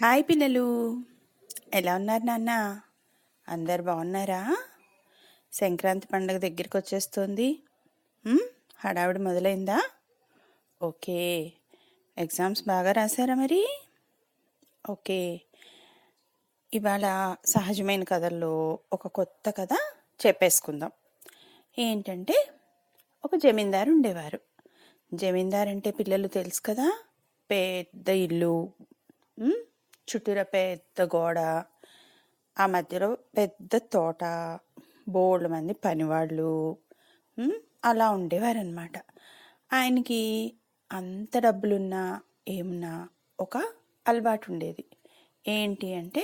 Hi పిల్లలు. ఎలా ఉన్నారు నాన్న? అందరు బాగున్నారా? సంక్రాంతి పండుగ దగ్గరికి వచ్చేస్తుంది. హడావిడి మొదలైందా? ఓకే. ఎగ్జామ్స్ బాగా రాశారా మరి? ఓకే. ఇవాళ సహజమైన కథల్లో ఒక కొత్త కథ చెప్పేసుకుందాం. ఏంటంటే ఒక జమీందారు ఉండేవారు. జమీందారు అంటే పిల్లలు తెలుసు కదా? పెద్ద ఇల్లు. చుట్టూరా పెద్ద గోడ ఆ మధ్యలో పెద్ద తోట బోళ్ళ మంది పనివాళ్ళు అలా ఉండేవారనమాట ఆయనకి అంత డబ్బులున్నా ఏమున్నా ఒక అలవాటు ఉండేది. ఏంటి అంటే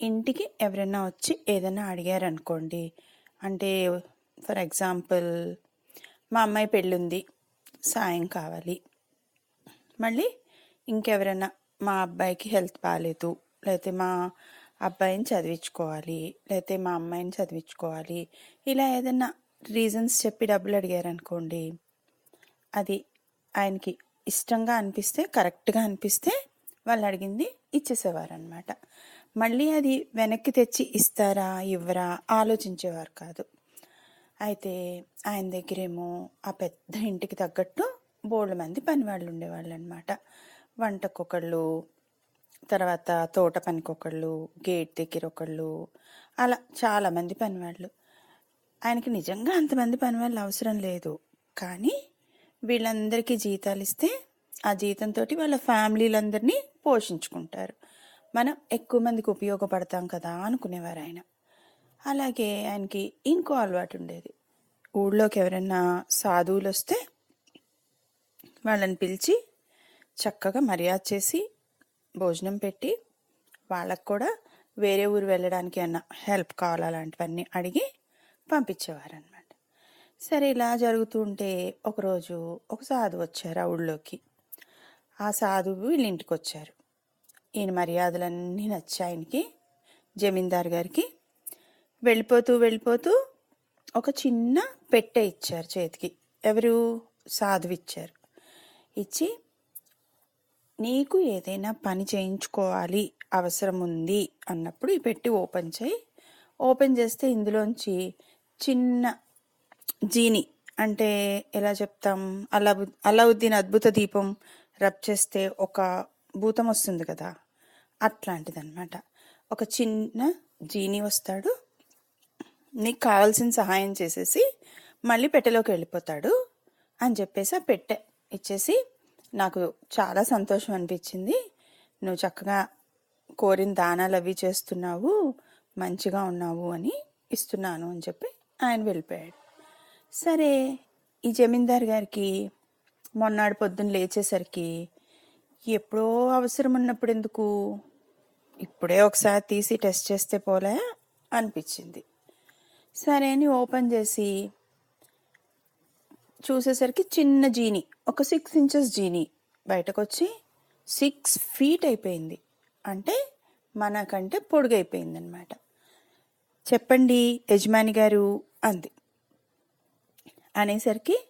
ఇంటికి ఎవరైనా వచ్చి ఏదైనా అడిగారనుకోండి అంటే ఫర్ ఎగ్జాంపుల్ మా అమ్మాయి పెళ్ళుంది సాయం కావాలి. మళ్ళీ ఇంకెవరైనా మా అబ్బాయికి హెల్త్ బాగాలేదు లేకపోతే మా అబ్బాయిని చదివించుకోవాలి. లేకపోతే మా అమ్మాయిని చదివించుకోవాలి. ఇలా ఏదైనా రీజన్స్ చెప్పి డబ్బులు అడిగారనుకోండి అది ఆయనకి ఇష్టంగా అనిపిస్తే కరెక్ట్గా అనిపిస్తే వాళ్ళు అడిగింది ఇచ్చేసేవారు అనమాట మళ్ళీ అది వెనక్కి తెచ్చి ఇస్తారా ఇవ్వరా ఆలోచించేవారు కాదు. అయితే ఆయన దగ్గరేమో ఆ పెద్ద ఇంటికి తగ్గట్టు బోల్డ్ మంది పనివాళ్ళు ఉండేవాళ్ళు అనమాట వంటకొకళ్ళు తర్వాత తోట పనికొకళ్ళు గేట్ దగ్గర ఒకళ్ళు అలా చాలామంది పనివాళ్ళు. ఆయనకి నిజంగా అంతమంది పనివాళ్ళు అవసరం లేదు. కానీ వీళ్ళందరికీ జీతాలు ఇస్తే ఆ జీతంతో వాళ్ళ ఫ్యామిలీలందరినీ పోషించుకుంటారు. మనం ఎక్కువ మందికి ఉపయోగపడతాం కదా అనుకునేవారు ఆయన అలాగే ఆయనకి ఇంకో అలవాటు ఉండేది ఊళ్ళోకి ఎవరైనా సాధువులు వస్తే వాళ్ళని పిలిచి చక్కగా మర్యాద చేసి భోజనం పెట్టి వాళ్ళకు కూడా వేరే ఊరు వెళ్ళడానికి అన్న హెల్ప్ కావాలి అలాంటివన్నీ అడిగి పంపించేవారనమాట సరే ఇలా జరుగుతూ ఉంటే ఒకరోజు ఒక సాధువు వచ్చారు ఆ ఊళ్ళోకి ఆ సాధువు వీళ్ళ ఇంటికి వచ్చారు. ఈయన మర్యాదలన్నీ నచ్చాయనికి జమీందార్ గారికి వెళ్ళిపోతూ వెళ్ళిపోతూ ఒక చిన్న పెట్టె ఇచ్చారు చేతికి. ఎవరు? సాధువు ఇచ్చారు. ఇచ్చి నీకు ఏదైనా పని చేయించుకోవాలి అవసరం ఉంది అన్నప్పుడు ఈ పెట్టి ఓపెన్ చేయి. ఓపెన్ చేస్తే ఇందులోంచి చిన్న జీని అంటే ఎలా చెప్తాం? అలావు అలావుద్దీన్ అద్భుత దీపం రబ్ చేస్తే ఒక భూతం వస్తుంది కదా? అట్లాంటిదన్నమాట. ఒక చిన్న జీని వస్తాడు. నీకు కావాల్సిన సహాయం చేసేసి మళ్ళీ పెట్టెలోకి వెళ్ళిపోతాడు అని చెప్పేసి ఆ పెట్టె ఇచ్చేసి నాకు చాలా సంతోషం అనిపించింది. నువ్వు చక్కగా కోరిన దానాలు అవి చేస్తున్నావు మంచిగా ఉన్నావు అని ఇస్తున్నాను అని చెప్పి ఆయన వెళ్ళిపోయాడు. సరే ఈ జమీందార్ గారికి మొన్నాడు పొద్దున్న లేచేసరికి ఎప్పుడో అవసరం ఉన్నప్పుడు ఎందుకు? ఇప్పుడే ఒకసారి తీసి టెస్ట్ చేస్తే పోలే అనిపించింది. సరే అని ఓపెన్ చేసి చూసేసరికి చిన్న జీని ఒక సిక్స్ ఇంచెస్ జీని బయటకు వచ్చి సిక్స్ ఫీట్ అయిపోయింది. అంటే మనకంటే పొడుగైపోయింది అనమాట చెప్పండి యజమాని గారు అంది. అనేసరికి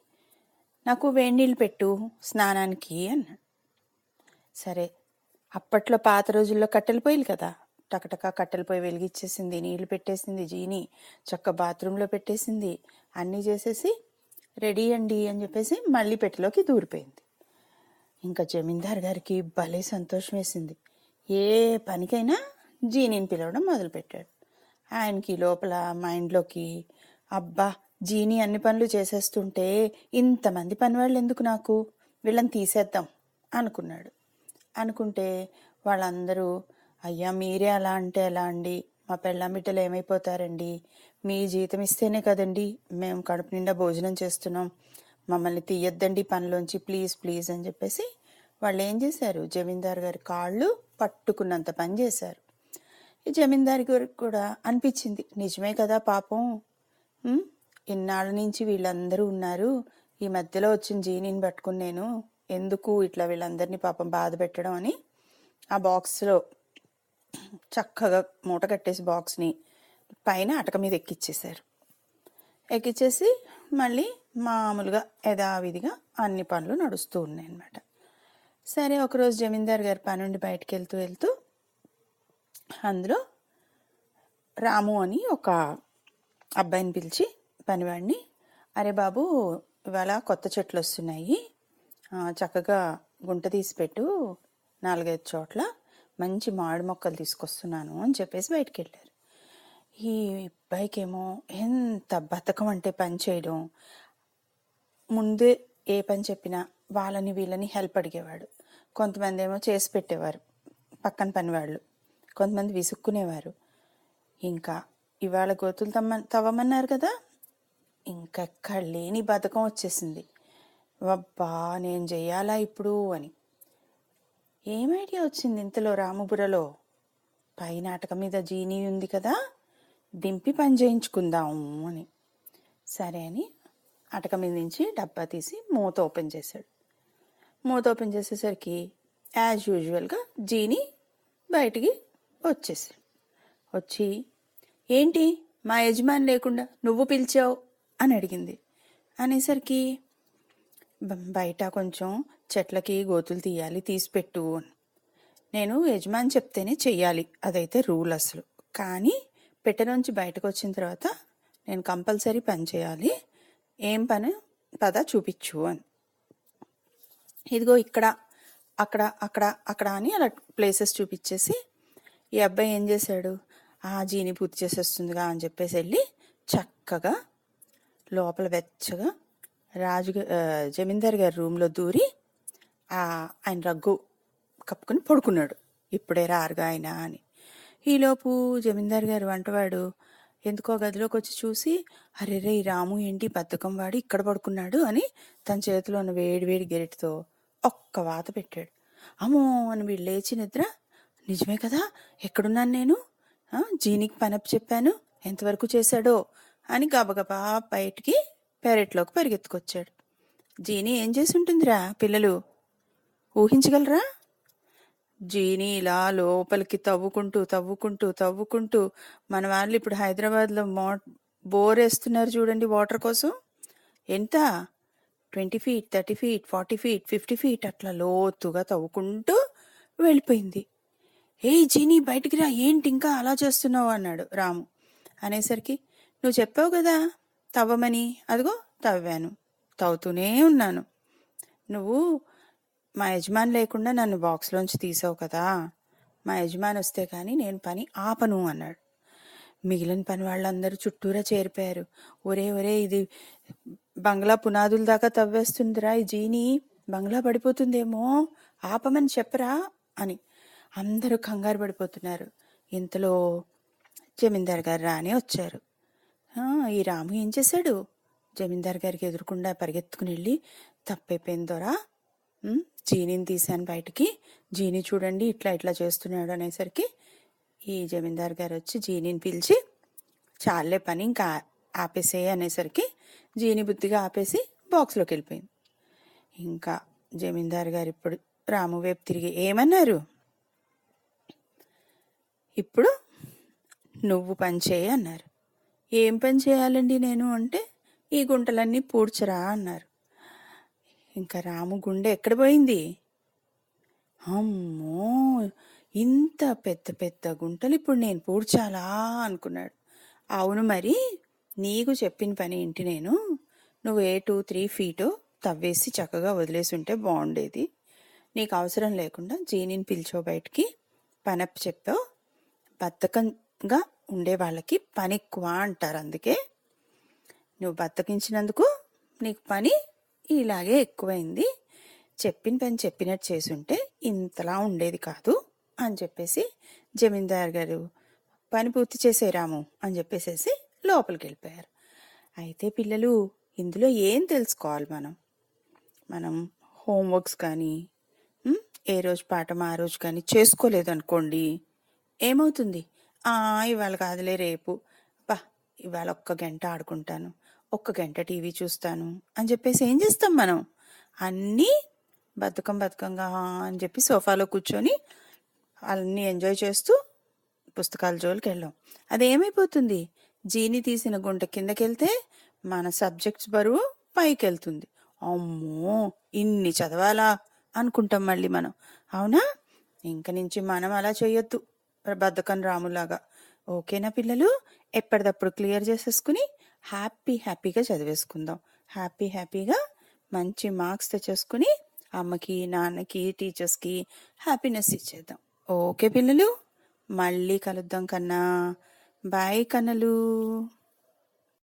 నాకు వేడి నీళ్ళు పెట్టు స్నానానికి అన్నాడు. సరే అప్పట్లో పాత రోజుల్లో కట్టెలు పొయ్యిలు కదా. టకటక కట్టెల పొయ్యి వెలిగిచ్చేసింది నీళ్ళు పెట్టేసింది జీని చక్క బాత్రూంలో పెట్టేసింది అన్నీ చేసేసి రెడీ అండి అని చెప్పేసి మళ్ళీ పెట్టెలోకి దూరిపోయింది. ఇంకా జమీందార్ గారికి భలే సంతోషం వేసింది. ఏ పనికైనా జీనీని పిలవడం మొదలుపెట్టాడు. ఆయనకి లోపల మైండ్లోకి అబ్బా జీని అన్ని పనులు చేసేస్తుంటే ఇంతమంది పనివాళ్ళు ఎందుకు నాకు? వీళ్ళని తీసేద్దాం అనుకున్నాడు. అనుకుంటే వాళ్ళందరూ అయ్యా మీరే అలా అంటే ఎలా అండి? మా పెళ్ళాంబిడ్డలు ఏమైపోతారండి? మీ జీతం ఇస్తేనే కదండి మేము కడుపు నిండా భోజనం చేస్తున్నాం. మమ్మల్ని తీయొద్దండి పనిలోంచి ప్లీజ్ ప్లీజ్ అని చెప్పేసి వాళ్ళు ఏం చేశారు? జమీందారు గారి కాళ్ళు పట్టుకున్నంత పని చేశారు. ఈ జమీందారి గారికి కూడా అనిపించింది నిజమే కదా పాపం. ఇన్నాళ్ళ నుంచి వీళ్ళందరూ ఉన్నారు. ఈ మధ్యలో వచ్చిన జీనీని పట్టుకుని నేను ఎందుకు ఇట్లా వీళ్ళందరినీ పాపం బాధ పెట్టడం అని ఆ బాక్స్లో చక్కగా మూట కట్టేసి బాక్స్ని పైన అటక మీద ఎక్కిచ్చేశారు ఎక్కిచ్చేసి మళ్ళీ మామూలుగా యథావిధిగా అన్ని పనులు నడుస్తూ ఉన్నాయి అనమాట సరే ఒకరోజు జమీందార్ గారి పని నుండి బయటకు వెళ్తూ వెళ్తూ అందులో రాము అని ఒక అబ్బాయిని పిలిచి పనివాడిని అరే బాబు ఇవాళ కొత్త చెట్లు వస్తున్నాయి చక్కగా గుంట తీసి పెట్టు నాలుగైదు చోట్ల మంచి మామిడి మొక్కలు తీసుకొస్తున్నాను అని చెప్పేసి బయటికి వెళ్ళారు ఈ అబ్బాయికేమో ఎంత బతకం అంటే పని చేయడం. ముందే ఏ పని చెప్పినా వాళ్ళని వీళ్ళని హెల్ప్ అడిగేవాడు. కొంతమంది ఏమో చేసి పెట్టేవారు పక్కన పనివాళ్ళు కొంతమంది విసుక్కునేవారు. ఇంకా ఇవాళ గోతులు తమ్మ తవ్వమన్నారు కదా? ఇంకెక్కడ లేని బతకం వచ్చేసింది. అబ్బా నేను చెయ్యాలా ఇప్పుడు అని. ఏం ఐడియా వచ్చింది ఇంతలో రాముబురలో పై నాటకం మీద జీనీ ఉంది కదా దింపి పని చేయించుకుందాము అని. సరే అని అటక మీద నుంచి డబ్బా తీసి మూత ఓపెన్ చేశాడు. మూత ఓపెన్ చేసేసరికి యాజ్ యూజువల్గా జీని బయటికి వచ్చేసాడు వచ్చి ఏంటి? మా యజమాని లేకుండా నువ్వు పిలిచావు? అని అడిగింది. అనేసరికి బయట కొంచెం చెట్లకి గోతులు తీయాలి తీసి పెట్టు అని. నేను యజమాని చెప్తేనే చెయ్యాలి అదైతే రూల్ అసలు. కానీ పెట్టె నుంచి బయటకు వచ్చిన తర్వాత నేను కంపల్సరీ పని చేయాలి ఏం పని పద చూపించు అని. ఇదిగో ఇక్కడ అక్కడ అక్కడ అక్కడ అని అలా ప్లేసెస్ చూపించేసి ఈ అబ్బాయి ఏం చేశాడు? ఆ జీని పూర్తి చేసేస్తుందిగా అని చెప్పేసి వెళ్ళి చక్కగా లోపల వెచ్చగా రాజు జమీందార్ గారి రూమ్లో దూరి ఆయన రగ్గు కప్పుకొని పడుకున్నాడు. ఇప్పుడే రారుగా ఆయన అని. ఈలోపు జమీందార్ గారు వంటవాడు ఎందుకో గదిలోకి వచ్చి చూసి అరే రే రాము ఏంటి బద్ధకం వాడు ఇక్కడ పడుకున్నాడు అని తన చేతిలో ఉన్న వేడి వేడి గెరిటితో ఒక్క వాత పెట్టాడు. అమ్మో అని వీడు లేచి నిద్ర నిజమే కదా ఎక్కడున్నాను నేను? జీనికి పనప్ చెప్పాను ఎంతవరకు చేశాడో అని గబగబా బయటికి పెరట్లోకి పరిగెత్తుకొచ్చాడు. జీని ఏం చేసి ఉంటుందిరా పిల్లలు? ఊహించగలరా? జీని ఇలా లోపలికి తవ్వుకుంటూ తవ్వుకుంటూ తవ్వుకుంటూ మన వాళ్ళు ఇప్పుడు హైదరాబాద్లో మో బోర్ వేస్తున్నారు చూడండి వాటర్ కోసం. ఎంత? Twenty feet thirty feet forty feet fifty feet అట్లా లోతుగా తవ్వుకుంటూ వెళ్ళిపోయింది. ఏయ్ జీని బయటికి రా ఏంటి ఇంకా అలా చేస్తున్నావు? అన్నాడు రాము. అనేసరికి నువ్వు చెప్పావు కదా తవ్వమని. అదిగో తవ్వాను. తవ్వుతూనే ఉన్నాను. నువ్వు మా యజమాని లేకుండా నన్ను బాక్స్లోంచి తీసావు కదా. మా యజమాని వస్తే కానీ నేను పని ఆపను అన్నాడు. మిగిలిన పని వాళ్ళందరూ చుట్టూరా చేరిపోయారు. ఒరే ఒరే ఇది బంగ్లా పునాదుల దాకా తవ్వేస్తుందిరా ఈ జీని. బంగ్లా పడిపోతుందేమో. ఆపమని చెప్పరా అని. అందరూ కంగారు పడిపోతున్నారు. ఇంతలో జమీందార్ గారు రాని వచ్చారు. ఈ రాము ఏం చేశాడు? జమీందార్ గారికి ఎదురుకుండా పరిగెత్తుకుని వెళ్ళి తప్పైపోయింది దొరా జీనీని తీశాను బయటికి. జీని చూడండి ఇట్లా ఇట్లా చేస్తున్నాడు అనేసరికి ఈ జమీందార్ గారు వచ్చి జీనీని పిలిచి చాలే పని ఇంకా ఆపేసేయి అనేసరికి జీని బుద్ధిగా ఆపేసి బాక్స్లోకి వెళ్ళిపోయింది. ఇంకా జమీందార్ గారు ఇప్పుడు రాము వైపు తిరిగి ఏమన్నారు? ఇప్పుడు నువ్వు పని చేయి అన్నారు. ఏం పని చేయాలండి నేను అంటే ఈ గుంటలన్నీ పూడ్చరా అన్నారు. ఇంకా రాము గుండె ఎక్కడ పోయింది? అమ్మో! ఇంత పెద్ద పెద్ద గుంటలు ఇప్పుడు నేను పూడ్చాలా అనుకున్నాడు. అవును మరి నీకు చెప్పిన పని ఏంటి నేను? నువ్వు ఏ టూ త్రీ ఫీటు తవ్వేసి చక్కగా వదిలేసి ఉంటే బాగుండేది. నీకు అవసరం లేకుండా జీనిని పిలిచో బయటికి. పనప్ చెప్పావు. గా ఉండే వాళ్ళకి పని ఎక్కువ అంటారు అందుకే. నువ్వు బద్దకించినందుకు నీకు పని ఇలాగే ఎక్కువైంది. చెప్పిన పని చెప్పినట్టు చేసుంటే ఇంతలా ఉండేది కాదు అని చెప్పేసి జమీందార్ గారు పని పూర్తి చేసేరాము అని చెప్పేసేసి లోపలికి వెళ్ళిపోయారు అయితే పిల్లలు ఇందులో ఏం తెలుసుకోవాలి మనం? మనం హోంవర్క్స్ కానీ ఏ రోజు పాఠం ఆ రోజు కానీ చేసుకోలేదు అనుకోండి ఏమవుతుంది? ఇవాళ కాదులే రేపు. అబ్బా ఇవాళ ఒక్క గంట ఆడుకుంటాను ఒక్క గంట టీవీ చూస్తాను అని చెప్పేసి ఏం చేస్తాం మనం? అన్నీ బతుకం బతుకంగా అని చెప్పి సోఫాలో కూర్చొని అన్నీ ఎంజాయ్ చేస్తూ పుస్తకాల జోలికి వెళ్ళాం అదేమైపోతుంది? జీని తీసిన గుంట కిందకి వెళ్తే మన సబ్జెక్ట్స్ బరువు పైకి వెళ్తుంది అమ్మో ఇన్ని చదవాలా అనుకుంటాం మళ్ళీ మనం. అవునా? ఇంక నుంచి మనం అలా చేయొద్దు బద్దకం రాములాగా. ఓకేనా పిల్లలు? ఎప్పటిదప్పుడు క్లియర్ చేసేసుకుని హ్యాపీ హ్యాపీగా చదివేసుకుందాం. హ్యాపీ హ్యాపీగా మంచి మార్క్స్ తెచ్చేసుకుని అమ్మకి నాన్నకి టీచర్స్కి హ్యాపీనెస్ ఇచ్చేద్దాం. ఓకే పిల్లలు? మళ్ళీ కలుద్దాం కన్నా. బాయ్ కన్నలు.